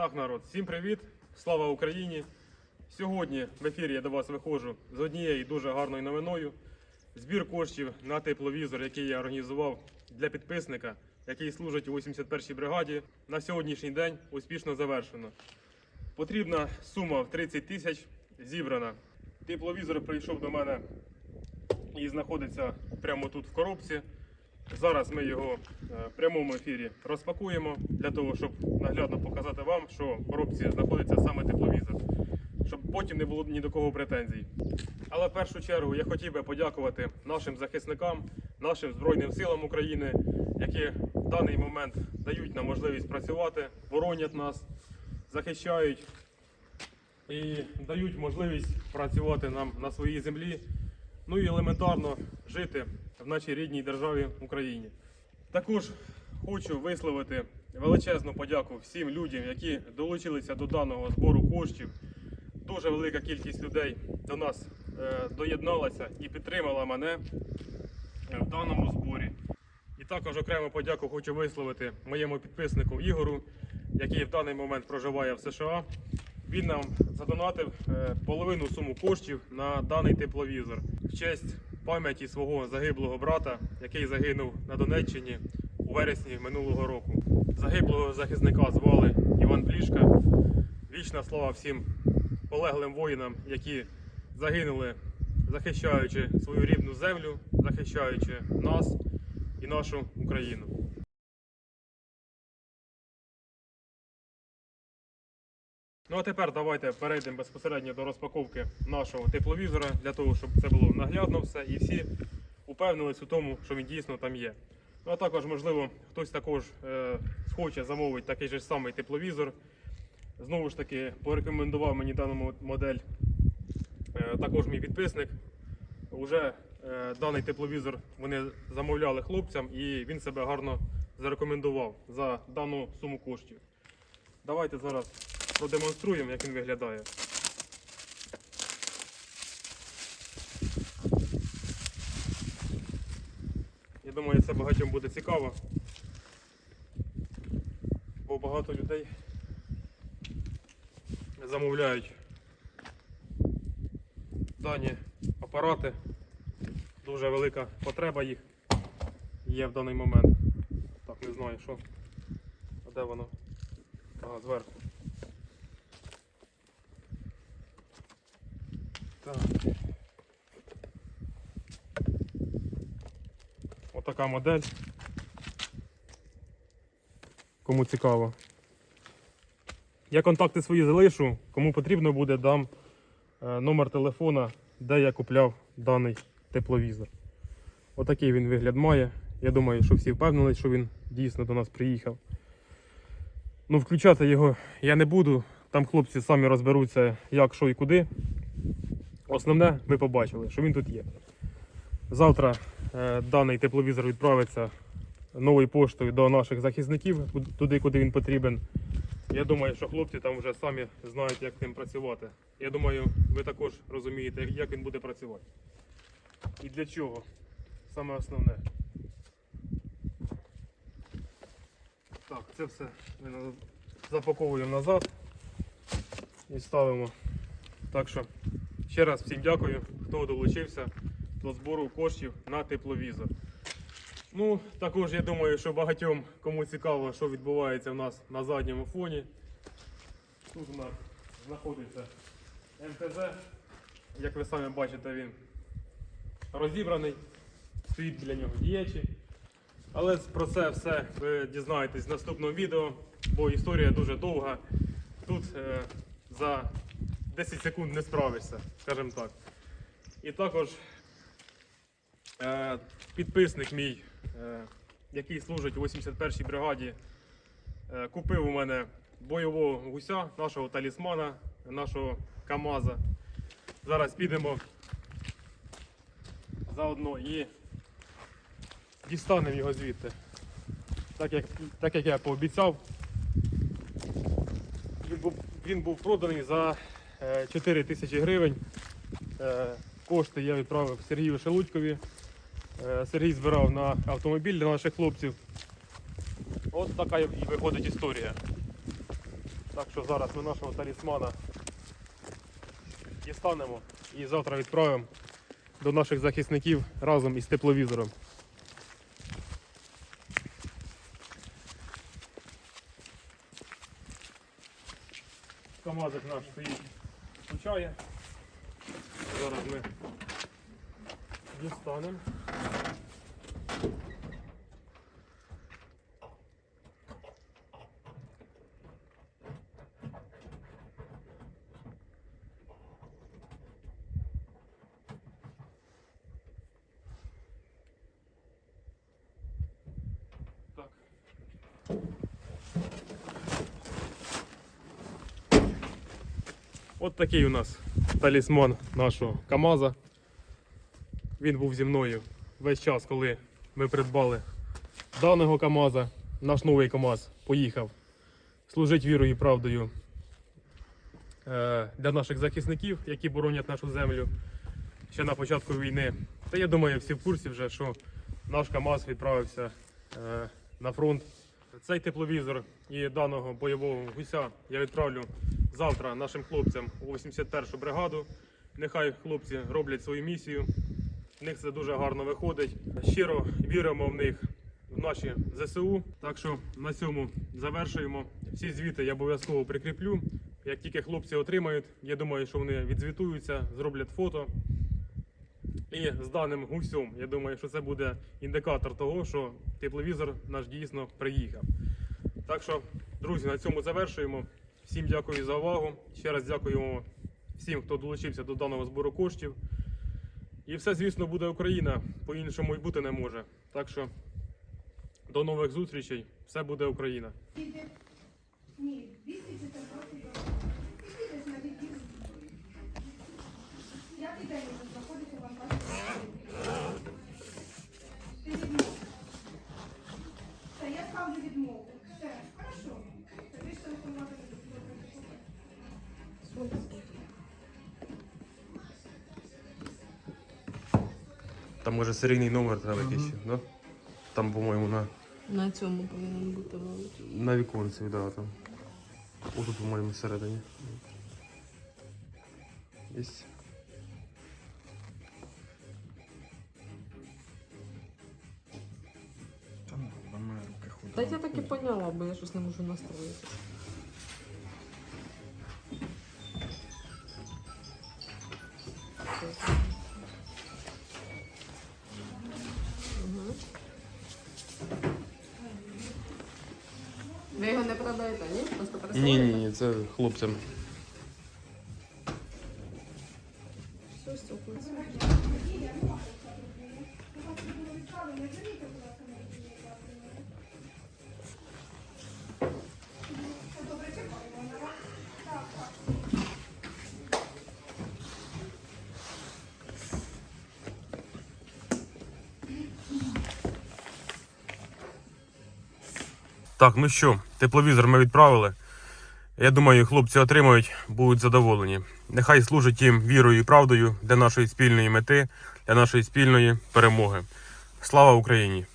Так, народ, всім привіт! Слава Україні! Сьогодні в ефірі я до вас виходжу з однією дуже гарною новиною. Збір коштів на тепловізор, який я організував для підписника, який служить у 81-й бригаді, на сьогоднішній день успішно завершено. Потрібна сума в 30 тисяч зібрана. Тепловізор прийшов до мене і знаходиться прямо тут в коробці. Зараз ми його е, в прямому ефірі розпакуємо для того, щоб наглядно показати вам, що в коробці знаходиться саме тепловізор, щоб потім не було ні до кого претензій. Але в першу чергу я хотів би подякувати нашим захисникам, нашим Збройним силам України, які в даний момент дають нам можливість працювати, боронять нас, захищають і дають можливість працювати нам на своїй землі, ну і елементарно жити в нашій рідній державі Україні. Також хочу висловити величезну подяку всім людям, які долучилися до даного збору коштів. Дуже велика кількість людей до нас е, доєдналася і підтримала мене в даному зборі. І також окрему подяку хочу висловити моєму підписнику Ігору, який в даний момент проживає в США. Він нам задонатив е, половину суму коштів на даний тепловізор в честь пам'яті свого загиблого брата, який загинув на Донеччині у вересні минулого року. Загиблого захисника звали Іван Плішка. Вічна слава всім полеглим воїнам, які загинули, захищаючи свою рідну землю, захищаючи нас і нашу Україну. Ну а тепер давайте перейдемо безпосередньо до розпаковки нашого тепловізора для того, щоб це було наглядно все і всі упевнились у тому, що він дійсно там є. Ну а також, можливо, хтось також е, схоче замовити такий же самий тепловізор. Знову ж таки, порекомендував мені дану модель е, також мій підписник. Уже е, даний тепловізор вони замовляли хлопцям і він себе гарно зарекомендував за дану суму коштів. Давайте зараз продемонструємо, як він виглядає. Я думаю, це багатьом буде цікаво, бо багато людей замовляють дані апарати. Дуже велика потреба їх є в даний момент. Так, не знаю, що. А де воно? Ага, зверху. Так. Отака модель. Кому цікаво. Я контакти свої залишу. Кому потрібно буде, дам е, номер телефона, де я купляв даний тепловізор. Отакий він вигляд має. Я думаю, що всі впевнились, що він дійсно до нас приїхав. Ну, включати його я не буду. Там хлопці самі розберуться, як, що і куди. Основне, ви побачили, що він тут є. Завтра е, даний тепловізор відправиться новою поштою до наших захисників, туди, куди він потрібен. Я думаю, що хлопці там вже самі знають, як ним працювати. Я думаю, ви також розумієте, як він буде працювати. І для чого? Саме основне. Так, це все ми запаковуємо назад і ставимо. Так що ще раз всім дякую, хто долучився до збору коштів на тепловізор. Ну, також я думаю, що багатьом кому цікаво, що відбувається в нас на задньому фоні. Тут у нас знаходиться МТЗ. Як ви самі бачите, він розібраний, стоїть біля нього діячі. Але про це все ви дізнаєтесь в наступному відео, бо історія дуже довга. Тут е, за 10 секунд не справишся, скажімо так. І також е, підписник мій, е, який служить у 81-й бригаді, е, купив у мене бойового гуся, нашого талісмана, нашого КАМАЗа. Зараз підемо заодно і дістанемо його звідти. Так як, так як я пообіцяв, він був, він був проданий за 4 тисячі гривень. Е, Кошти я відправив Сергію Шелудькові. Е, Сергій збирав на автомобіль для наших хлопців. От така і виходить історія. Так що зараз ми нашого талісмана дістанемо і завтра відправимо до наших захисників разом із тепловізором. Камазик наш стоїть, включає. Зараз ми дістанемо. Так. От такий у нас талісман нашого КАМАЗа. Він був зі мною весь час, коли ми придбали даного КАМАЗа. Наш новий КАМАЗ поїхав служити вірою і правдою е, для наших захисників, які боронять нашу землю ще на початку війни. Та я думаю, всі в курсі вже, що наш КАМАЗ відправився е, на фронт. Цей тепловізор і даного бойового гуся я відправлю завтра нашим хлопцям у 81-шу бригаду. Нехай хлопці роблять свою місію. В них це дуже гарно виходить. Щиро віримо в них, в наші ЗСУ. Так що на цьому завершуємо. Всі звіти я обов'язково прикріплю. Як тільки хлопці отримають, я думаю, що вони відзвітуються, зроблять фото. І з даним гусем, я думаю, що це буде індикатор того, що тепловізор наш дійсно приїхав. Так що, друзі, на цьому завершуємо. Всім дякую за увагу. Ще раз дякуємо всім, хто долучився до даного збору коштів. І все, звісно, буде Україна. По-іншому і бути не може. Так що до нових зустрічей. Все буде Україна. Ні, 214 років. Ти підеш Там може серійний номер треба якийсь, да? Там, по-моєму, на, На цьому повинен бути мабуть. на віконці, да, там. Отут, по-моєму, всередині. Єсть. Та ну, на мене руки ходять. Та я так і поняла, бо я щось не можу настроїти. Ні? Ні, ні, це хлопцям. Все, стукнеться. Так, ну що, тепловізор ми відправили. Я думаю, хлопці отримають, будуть задоволені. Нехай служить їм вірою і правдою для нашої спільної мети, для нашої спільної перемоги. Слава Україні!